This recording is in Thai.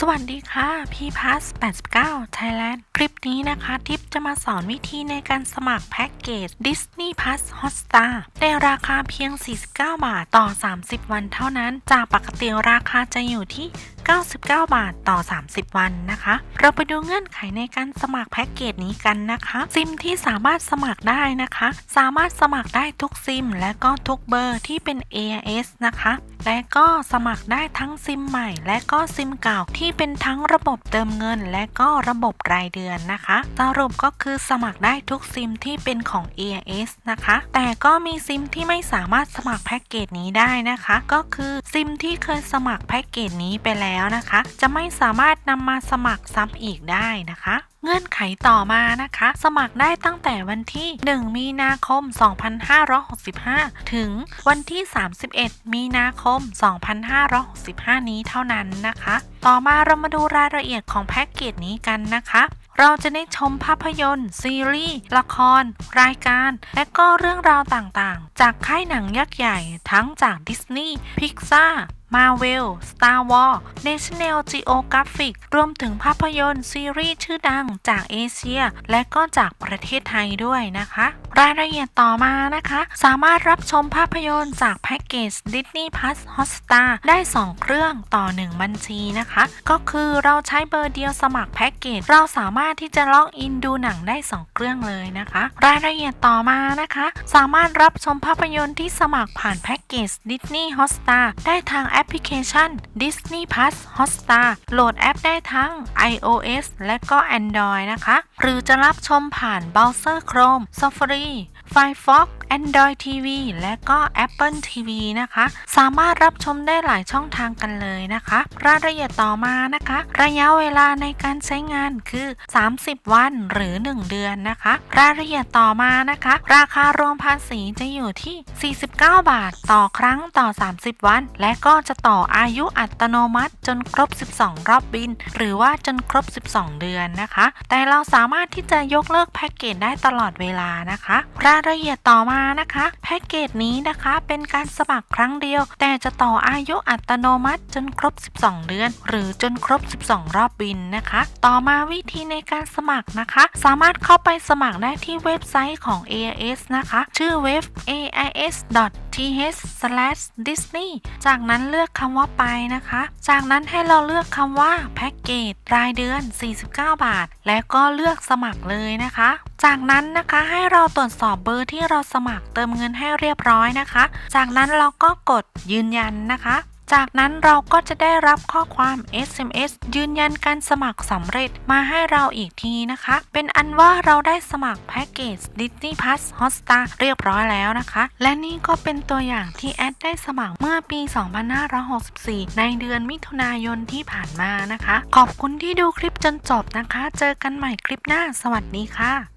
สวัสดีค่ะพี่พัส89 Thailand คลิปนี้นะคะทิปจะมาสอนวิธีในการสมัครแพ็กเกจ Disney Plus Hotstar ในราคาเพียง 49 บาทต่อ 30 วันเท่านั้น จากปกติราคาจะอยู่ที่ 99 บาทต่อ 30 วันนะคะ เราไปดูเงื่อนไขในการสมัครแพ็กเกจนี้กันนะคะ ซิมที่สามารถสมัครได้นะคะ สามารถสมัครได้ทุกซิม และก็ทุกเบอร์ที่เป็น AIS นะคะ และก็สมัครได้ทั้งซิมใหม่ และก็ซิมเก่าที่เป็นทั้งระบบเติมเงิน และก็ระบบรายเดือนนะคะ สรุปก็คือสมัครได้ทุกซิมที่เป็นของ AIS นะคะ แต่ก็มีซิมที่ไม่สามารถสมัครแพ็กเกจนี้ได้นะคะ ก็คือซิมที่เคยสมัครแพ็กเกจนี้ไปแล้วนะคะ จะไม่สามารถนำมาสมัครซ้ำอีกได้นะคะ เงื่อนไขต่อมานะคะ สมัครได้ตั้งแต่วันที่ 1 มีนาคม 2565 ถึงวันที่ 31 มีนาคม 2565 นี้เท่านั้นนะคะ ต่อมาเรามาดูรายละเอียดของแพ็กเกจนี้กันนะคะเราจะได้ชมภาพยนตร์ ซีรีส์ละคร รายการ และก็เรื่องราวต่างๆ จากค่ายหนังยักษ์ใหญ่ ทั้งจากดิสนีย์พิกซ่ามาเวล Star Wars National Geographic รวมถึงภาพยนตร์ซีรีส์ชื่อดังจากเอเชีย และก็จากประเทศไทยด้วยนะคะ รายละเอียดต่อมานะคะ สามารถรับชมภาพยนตร์จากแพ็กเกจ Disney Plus Hotstar ได้ 2 เครื่องต่อ 1 บัญชีนะคะก็คือเราใช้เบอร์เดียวสมัครแพ็กเกจเราสามารถที่จะล็อกอินดูหนังได้ 2 เครื่องเลยนะคะ รายละเอียดต่อมานะคะ สามารถรับชมภาพยนตร์ที่สมัครผ่านแพ็กเกจ Disney Hotstar ได้ทางแอปพลิเคชัน Disney Plus Hotstar โหลดแอปได้ทั้ง iOS และก็ Android นะคะ หรือจะรับชมผ่านเบราว์เซอร์ Chrome Safari Firefox Android TV และก็ Apple TV นะคะ สามารถรับชมได้หลายช่องทางกันเลยนะคะ รายละเอียดต่อมานะคะ ระยะเวลาในการใช้งานคือ 30 วันหรือ 1 เดือนนะคะ รายละเอียดต่อมานะคะ ราคารวมภาษีจะอยู่ที่ 49 บาท ต่อครั้งต่อ 30 วัน และก็จะต่ออายุอัตโนมัติ จนครบ 12 รอบบิน หรือว่าจนครบ 12 เดือนนะคะ แต่เราสามารถที่จะยกเลิกแพ็กเกจได้ตลอดเวลานะคะ รายละเอียดต่อมานะคะ แพ็กเกจนี้นะคะเป็นการสมัครครั้งเดียว แต่จะต่ออายุอัตโนมัติจนครบ 12 เดือน หรือจนครบ 12 รอบบินนะคะ ต่อมาวิธีในการสมัครนะคะ สามารถเข้าไปสมัครได้ที่เว็บไซต์ของ AIS นะคะ ชื่อเว็บ AIS. th/Disney จากนั้นเลือกคำว่าไปนะคะ จากนั้นให้เราเลือกคำว่าแพ็กเกจรายเดือน 49 บาท แล้วก็เลือกสมัครเลยนะคะ จากนั้นนะคะให้เราตรวจสอบเบอร์ที่เราสมัครเติมเงินให้เรียบร้อยนะคะ จากนั้นเราก็กดยืนยันนะคะ จากนั้นเราก็จะได้รับข้อความ SMS ยืนยันการสมัครสำเร็จมาให้เราอีกทีนะคะ เป็นอันว่าเราได้สมัครแพ็กเกจ Disney Plus Hotstar เรียบร้อยแล้วนะคะ และนี่ก็เป็นตัวอย่างที่แอดได้สมัครเมื่อปี 2564 ในเดือนมิถุนายนที่ผ่านมานะคะ ขอบคุณที่ดูคลิปจนจบนะคะ เจอกันใหม่คลิปหน้า สวัสดีค่ะ